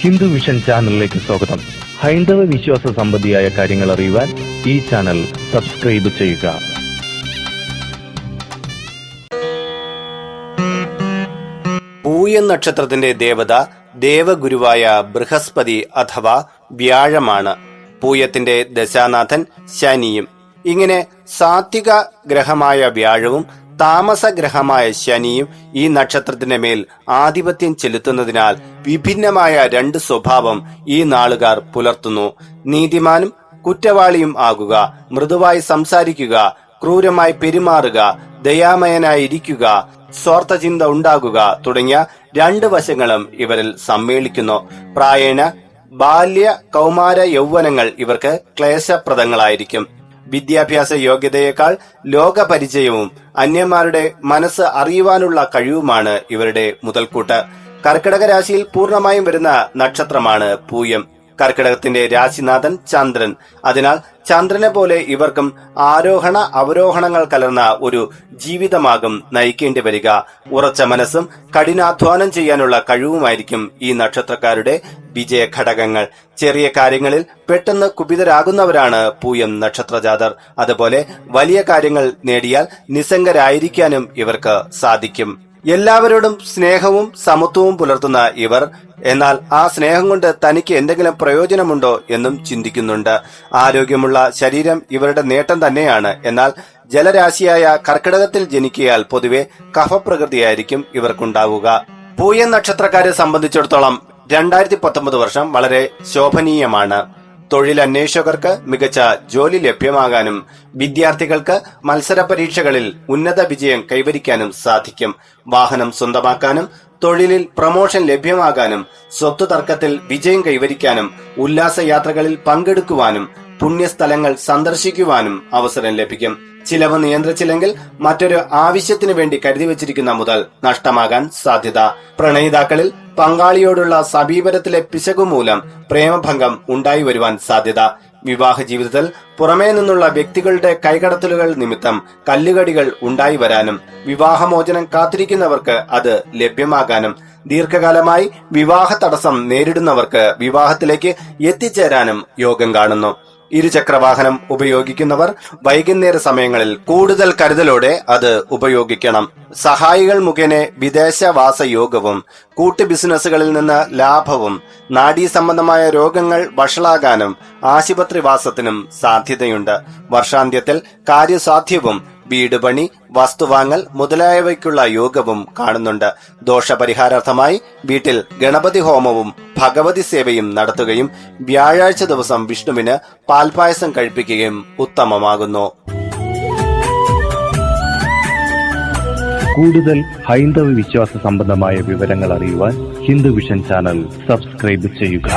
Hindu vision ചാനലിലേക്ക് സ്വാഗതം. ഹൈന്ദവ വിശ്വാസ സംബന്ധിയായ കാര്യങ്ങൾ അറിയുവാൻ ഈ ചാനൽ സബ്സ്ക്രൈബ് ചെയ്യുക. പൂയൻ നക്ഷത്രത്തിന്റെ ദേവത ദേവഗുരുവായ ബൃഹസ്പതി അഥവാ വ്യാഴമാണ്. പൂയത്തിന്റെ ദശാനാഥൻ ശനിയും. ഇങ്ങനെ സാത്വിക ഗ്രഹമായ വ്യാഴവും താമസ ഗ്രഹമായ ശനിയും ഈ നക്ഷത്രത്തിന്റെ മേൽ ആധിപത്യം ചെലുത്തുന്നതിനാൽ വിഭിന്നമായ രണ്ട് സ്വഭാവം ഈ നാളുകാർ പുലർത്തുന്നു. നീതിമാനും കുറ്റവാളിയും ആകുക മൃദുവായി സംസാരിക്കുക ക്രൂരമായി പെരുമാറുക ദയാമയനായിരിക്കുക സ്വാർത്ഥചിന്ത ഉണ്ടാകുക തുടങ്ങിയ രണ്ട് വശങ്ങളും ഇവരിൽ സമ്മേളിക്കുന്നു. പ്രായേണ ബാല്യ കൗമാര യൗവനങ്ങൾ ഇവർക്ക് ക്ലേശപ്രദങ്ങളായിരിക്കും. വിദ്യാഭ്യാസ യോഗ്യതയേക്കാൾ ലോകപരിചയവും അന്യന്മാരുടെ മനസ്സ് അറിയുവാനുള്ള കഴിവുമാണ് ഇവരുടെ മുതൽക്കൂട്ട്. കർക്കിടക രാശിയിൽ പൂർണമായും വരുന്ന നക്ഷത്രമാണ് പൂയം. കർക്കിടകത്തിന്റെ രാശിനാഥൻ ചന്ദ്രൻ. അതിനാൽ ചന്ദ്രനെ പോലെ ഇവർക്കും ആരോഹണ അവരോഹണങ്ങൾ കലർന്ന ഒരു ജീവിതമാകും നയിക്കേണ്ടി വരിക. ഉറച്ച മനസ്സും കഠിനാധ്വാനം ചെയ്യാനുള്ള കഴിവുമായിരിക്കും ഈ നക്ഷത്രക്കാരുടെ വിജയഘടകങ്ങൾ. ചെറിയ കാര്യങ്ങളിൽ പെട്ടെന്ന് കുപിതരാകുന്നവരാണ് പൂയം നക്ഷത്രജാതർ. അതുപോലെ വലിയ കാര്യങ്ങൾ നേടിയാൽ നിസ്സംഗരായിരിക്കാനും ഇവർക്ക് സാധിക്കും. എല്ലാവരോടും സ്നേഹവും സമത്വവും പുലർത്തുന്ന ഇവർ. എന്നാൽ ആ സ്നേഹം കൊണ്ട് തനിക്ക് എന്തെങ്കിലും പ്രയോജനമുണ്ടോ എന്നും ചിന്തിക്കുന്നുണ്ട്. ആരോഗ്യമുള്ള ശരീരം ഇവരുടെ നേട്ടം തന്നെയാണ്. എന്നാൽ ജലരാശിയായ കർക്കിടകത്തിൽ ജനിക്കിയാൽ പൊതുവെ കഫപ്രകൃതിയായിരിക്കും ഇവർക്കുണ്ടാവുക. പൂയൻ നക്ഷത്രക്കാരെ സംബന്ധിച്ചിടത്തോളം രണ്ടായിരത്തി പത്തൊമ്പത് വർഷം വളരെ ശോഭനീയമാണ്. തൊഴിലന്വേഷകർക്ക് മികച്ച ജോലി ലഭ്യമാകാനും വിദ്യാർത്ഥികൾക്ക് മത്സര പരീക്ഷകളിൽ ഉന്നത വിജയം കൈവരിക്കാനും സാധിക്കും. വാഹനം സ്വന്തമാക്കാനും തൊഴിലിൽ പ്രമോഷൻ ലഭ്യമാകാനും സ്വത്ത് തർക്കത്തിൽ വിജയം കൈവരിക്കാനും ഉല്ലാസ യാത്രകളിൽ പങ്കെടുക്കുവാനും പുണ്യസ്ഥലങ്ങൾ സന്ദർശിക്കുവാനും അവസരം ലഭിക്കും. ചിലവ് നിയന്ത്രിച്ചില്ലെങ്കിൽ മറ്റൊരു ആവശ്യത്തിനു വേണ്ടി കരുതി വച്ചിരിക്കുന്ന മുതൽ നഷ്ടമാകാൻ സാധ്യത. പ്രണയിതാക്കളിൽ പങ്കാളിയോടുള്ള സമീപനത്തിലെ പിശകു മൂലം പ്രേമഭംഗം ഉണ്ടായി വരുവാൻ സാധ്യത. വിവാഹ ജീവിതത്തിൽ പുറമേ നിന്നുള്ള വ്യക്തികളുടെ കൈകടത്തലുകൾ നിമിത്തം കല്ലുകടികൾ ഉണ്ടായി വരാനും വിവാഹമോചനം കാത്തിരിക്കുന്നവർക്ക് അത് ലഭ്യമാകാനും ദീർഘകാലമായി വിവാഹ തടസ്സം നേരിടുന്നവർക്ക് വിവാഹത്തിലേക്ക് എത്തിച്ചേരാനും യോഗം കാണുന്നു ഇരുചക്രവാഹനം ഉപയോഗിക്കുന്നവർ വൈകുന്നേര സമയങ്ങളിൽ കൂടുതൽ കരുതലോടെ അത് ഉപയോഗിക്കണം. സഹായികൾ മുഖേന വിദേശവാസ യോഗവും കൂട്ടു ബിസിനസ്സുകളിൽ നിന്ന് ലാഭവും നാഡീ സംബന്ധമായ രോഗങ്ങൾ വഷളാകാനും ആശുപത്രിവാസത്തിനും സാധ്യതയുണ്ട്. വർഷാന്ത്യത്തിൽ കാര്യസാധ്യവും വീട് പണി വസ്തുവാങ്ങൽ മുതലായവയ്ക്കുള്ള യോഗവും കാണുന്നുണ്ട്. ദോഷപരിഹാരാർത്ഥമായി വീട്ടിൽ ഗണപതി ഹോമവും ഭഗവതി സേവയും നടത്തുകയും വ്യാഴാഴ്ച ദിവസം വിഷ്ണുവിന് പാൽപായസം കഴിപ്പിക്കുകയും ഉത്തമമാകുന്നു. കൂടുതൽ ഹൈന്ദവ വിശ്വാസ സംബന്ധമായ വിവരങ്ങൾ അറിയുവാൻ ഹിന്ദു വിഷൻ ചാനൽ സബ്സ്ക്രൈബ് ചെയ്യുക.